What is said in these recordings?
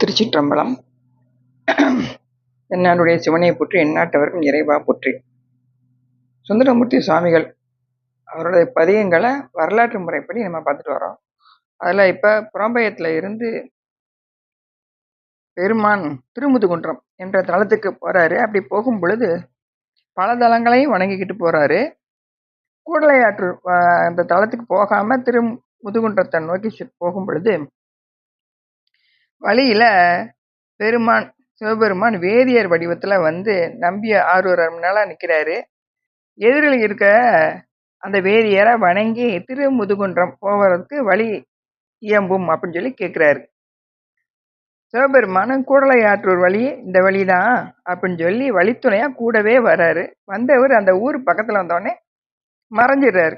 திருச்சிற்றம்பலம். என்னாருடைய சிவனை போற்றி எந்நாட்டவர்க்கும் இறைவா போற்றி. சுந்தரமூர்த்தி சுவாமிகள் அவருடைய பதியங்களை வரலாற்று முறைப்படி நம்ம பார்த்துட்டு வரோம் அதில் இப்போ புறம்பயத்தில் இருந்து பெருமான் திருமுதுகுன்றம் என்ற தளத்துக்கு போகிறாரு அப்படி போகும் பொழுது பல தலங்களையும் வணங்கிக்கிட்டு போகிறாரு கூடலையாற்று அந்த தளத்துக்கு போகாமல் திரு முதுகுன்றத்தை நோக்கி போகும் பொழுது வழியில பெருமான் சிவபெருமான் வேதியர் வடிவத்துல வந்து நம்பிய ஆரூரர் முன்னால நிக்கிறாரு. எதிரில் இருக்க அந்த வேதியரை வணங்கி திருமுதுகுன்றம் போவதற்கு வழி இயம்பும் அப்படின்னு சொல்லி கேட்கிறாரு சிவபெருமானும் கூடலை ஆற்றூர் வழி இந்த வழி தான் அப்படின்னு சொல்லி வழித்துணையாக கூடவே வர்றாரு வந்தவர் அந்த ஊர் பக்கத்தில் வந்தோடனே மறைஞ்சிடுறாரு.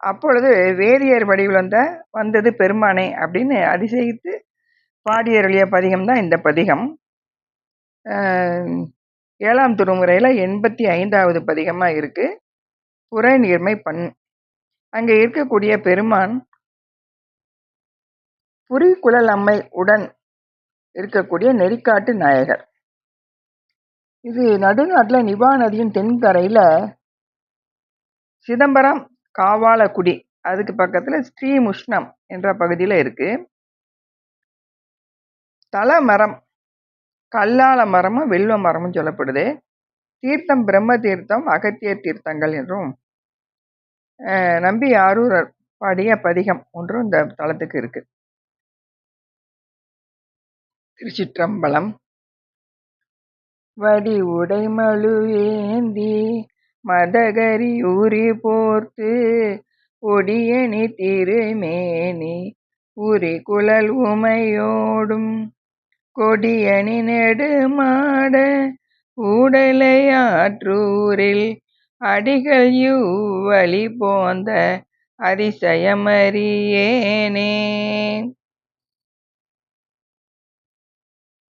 அப்பொழுது வேதியர் வடிவில் வந்த வந்தது பெருமானே அப்படின்னு அதிசயித்து பாடியருளிய பதிகம் தான் இந்த பதிகம். ஏழாம் திருமுறையில் எண்பத்தி ஐந்தாவது பதிகமாக இருக்குது புற நீர்மை பண். அங்கே இருக்கக்கூடிய பெருமான் புரிகுழல் அம்மை உடன் இருக்கக்கூடிய நெறிக்காட்டு நாயகர். இது நடுநாட்டில் நிவா நதியின் தென்கரையில் சிதம்பரம் காவாலக்குடி அதுக்கு பக்கத்தில் ஸ்ரீமுஷ்ணம் என்ற பகுதியில் இருக்குது தலைமரம். கல்லால மரமும் வில்வ மரமும் சொல்லப்படுது. தீர்த்தம் பிரம்ம தீர்த்தம் அகத்திய தீர்த்தங்கள் என்றும் நம்பி ஆரூரர் பாடிய பதிகம் ஒன்றும் இந்த தளத்துக்கு இருக்கு. திருச்சிற்றம்பலம். வடி உடைமழு ஏந்தி மதகரி ஊறி போர்த்து ஒடியணி திருமேனி உரி குழல் உமையோடும் கொடியணி நெடுமாட ஊடலையாற்றூரில் அடிகள் யூவழி போந்த அதிசயமறியேனே.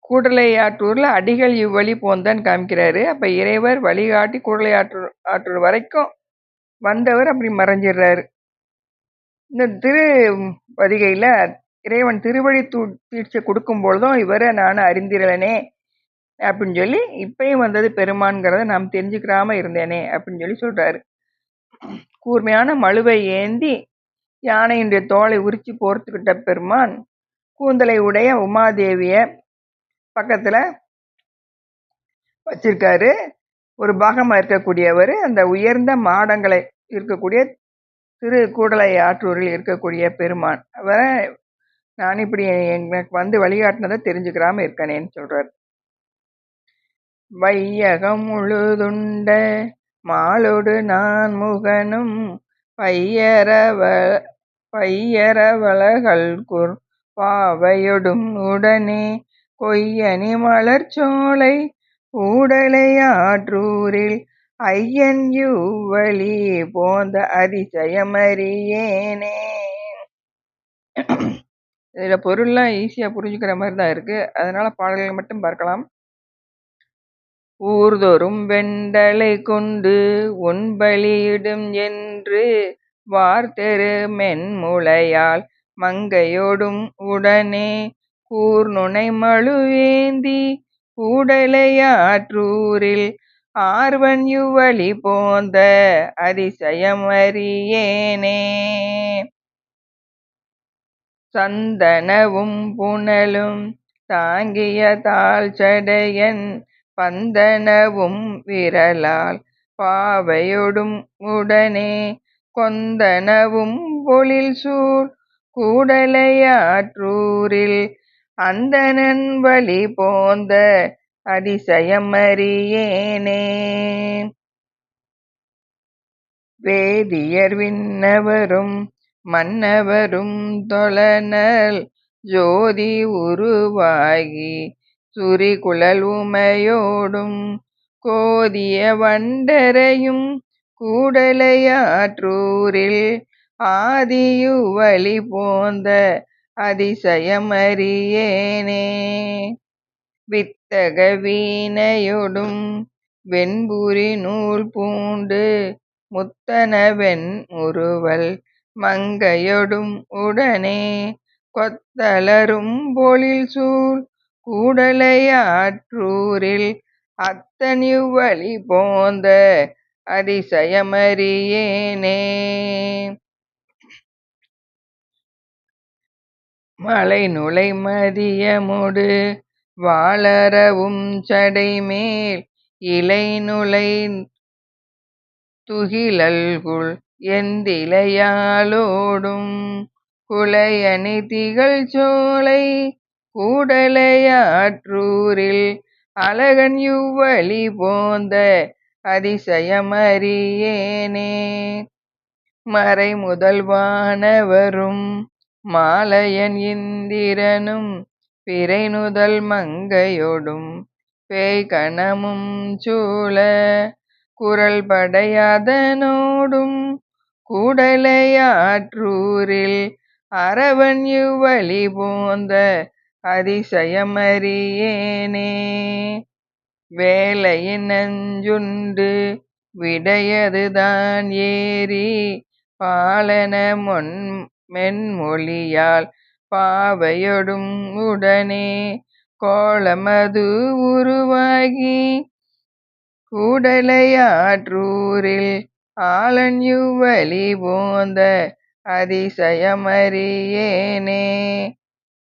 கூடலையாற்றூரில் அடிகள் இவ்வழி போந்தன்னு காமிக்கிறாரு. அப்போ இறைவர் வழிகாட்டி கூடலையாற்றூர் ஆற்றூர் வரைக்கும் வந்தவர் அப்படி மறைஞ்சிடுறாரு. இந்த திரு பதிகையில் இறைவன் திருவழி தூ தீட்சை கொடுக்கும் பொழுதும் இவரை நான் அறிந்திரலனே அப்படின்னு சொல்லி இப்பயும் வந்தது பெருமான்கிறத நாம் தெரிஞ்சுக்கிறாம இருந்தேனே அப்படின்னு சொல்லி சொல்றாரு. கூர்மையான மழுவை ஏந்தி யானையினுடைய தோலை உரிச்சு போர்த்துக்கிட்ட பெருமான் கூந்தலை உடைய உமாதேவிய பக்கத்துல வச்சிருக்காரு. ஒரு பாகமா இருக்கக்கூடியவர் அந்த உயர்ந்த மாடங்களை இருக்கக்கூடிய திரு கூடலை ஆற்றூரில் இருக்கக்கூடிய பெருமான். அவரை நான் இப்படி எனக்கு வந்து வழிகாட்டினதை தெரிஞ்சுக்கிறாம இருக்கனேன்னு சொல்றார். வையகம் முழுதுண்ட மாலோடு நான் முகனும் பையரவ பையரவளகள் குர் பாவையொடும் உடனே கொய்யனி மலர்ச்சோலை ஊடலையாற்றூரில் ஐயன் யூவழி போந்த அதிசயமறியேனே. இதில் பொருள்லாம் ஈஸியாக புரிஞ்சுக்கிற மாதிரி தான் இருக்குது அதனால் பாடல்களை மட்டும் பார்க்கலாம். ஊர்தோறும் வெண்டலை கொண்டு உன்பலியிடும் என்று வார்த்தெரு மென்முளையால் மங்கையோடும் உடனே கூர்நுனை மழுவேந்தி கூடலையாற்றூரில் ஆர்வன் யுவழி போந்த அதிசயம் அறியேனே. சந்தனவும் புனலும் தாங்கிய தாழ்ச்சடையன் பந்தனவும் விரலால் பாவையொடும் உடனே கொந்தனவும் பொழில் சூழ் கூடலையாற்றூரில் அந்தனன் வழி போந்த அதிசயமறியேனே. வேதியர் விண்ணவரும் மன்னவரும் தொழனல் ஜோதி உருவாகி சுரிகுழல் உமையோடும் கோதிய வண்டரையும் கூடலையாற்றூரில் ஆதியுவழி போந்த அதிசயமறியேனே. வித்தக வீணையொடும் வெண்புரி நூல் பூண்டு முத்தன வெண் முறுவல் மங்கையொடும் உடனே கொத்தலரும் பொழில் சூழ் கூடலையாற்றூரில் அத்தனிவ்வழி போந்த அதிசயமறியேனே. மலை நுழை மதியமுடு வாளரவும் சடைமேல் இலை நுழை துகிலல்குள் எந்திலையாலோடும் குலையணி திகழ் சோலை கூடலையாற்றூரில் அழகன் யுவ்வழி போந்த அதிசயமறியேனே. மறை முதல்வானவரும் மாலையன் இந்திரனும் பிறைநுதல் மங்கையொடும் பேய்கணமும் சூழ குரல் படையாதனோடும் கூடலையாற்றூரில் அரவன் யுவழி போந்த அதிசயமறியேனே. வேலையின் நஞ்சுண்டு விடையதுதான் ஏறி பாலன மொன் மென்மொழியால் பாவையொடும் உடனே கோளமது உருவாகி கூடலையாற்றூரில் ஆலன் யுவலி போந்த அதிசயமறியேனே.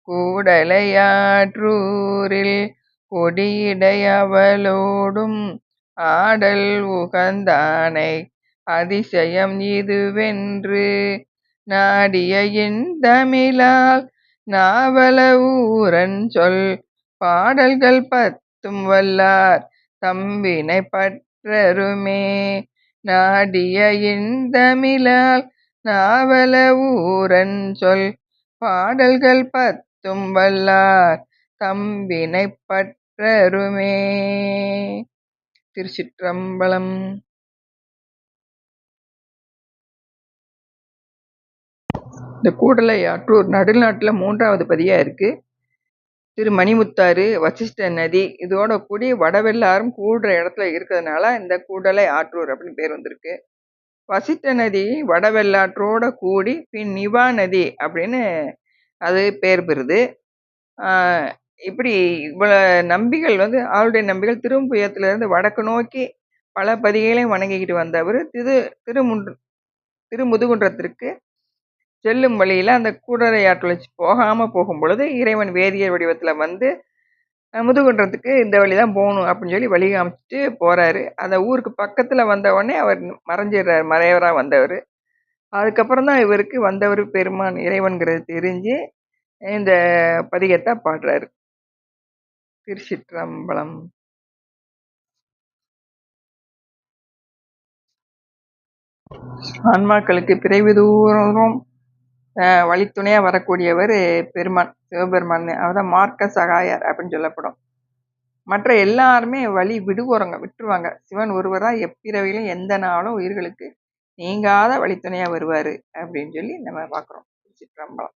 கூடலையாற்றூரில் கொடியிடையவளோடும் ஆடல் உகந்தானை அதிசயம் இதுவென்று நாடிய என் தமிழால் நாவல ஊரன் சொல் பாடல்கள் பத்தும் வல்லார் தம்பினை பற்றருமே. நாடிய என் தமிழால் நாவல ஊரன் சொல். பாடல்கள் பத்தும் வல்லார் தம்வினை பற்றருமே. திருச்சிற்றம்பலம். இந்த கூடலை கூடலையாற்றூர் நடுநாட்டில் மூன்றாவது பதியாக இருக்குது திரு மணிமுத்தாறு வசிஷ்ட நதி இதோட கூடி வடவெல்லாரும் கூடுற இடத்துல இருக்கிறதுனால இந்த கூடலை ஆற்றூர் அப்படின்னு பேர் வந்திருக்கு. வசிஷ்ட நதி வடவெல்லாற்றோட கூடி பின் நிவா நதி அப்படின்னு அது பேர் பெறுது. இப்படி இவ்வளோ நம்பிகள் வந்து அவருடைய நம்பிகள் திரும்புயத்திலிருந்து வடக்கு நோக்கி பல பதிகளையும் வணங்கிக்கிட்டு வந்தவர் திரு திருமுன் திருமுதுகுன்றத்திற்கு செல்லும் வழியில் அந்த கூடரை ஆற்றல் போகாமல் போகும் பொழுது இறைவன் வேதியர் வடிவத்தில் வந்து முதுகுன்றத்துக்கு இந்த வழி தான் போகணும் அப்படின்னு சொல்லி வழி காமிச்சிட்டு போகிறாரு அந்த ஊருக்கு பக்கத்தில் வந்த உடனே அவர் மறைஞ்சிடுறார். மறைவராக வந்தவர். அதுக்கப்புறம் தான் இவருக்கு வந்தவர் பெருமான் இறைவன்கிறது தெரிஞ்சு இந்த பதிகத்தை பாடுறாரு. திருச்சிற்றம்பலம். ஆன்மாக்களுக்கு பிறவி தூரம் வழித்துணையாக வரக்கூடியவர் பெருமான் சிவபெருமான். அவர் தான் மார்க்க சகாயர் அப்படின்னு சொல்லப்படும். மற்ற எல்லாருமே வழி விடுவோறங்க விட்டுருவாங்க. சிவன் ஒருவராக எப்பிறவையிலும் எந்த நாளும் உயிர்களுக்கு நீங்காத வழித்துணையாக வருவார் அப்படின்னு சொல்லி நம்ம பார்க்குறோம். சிற்றம்பலம்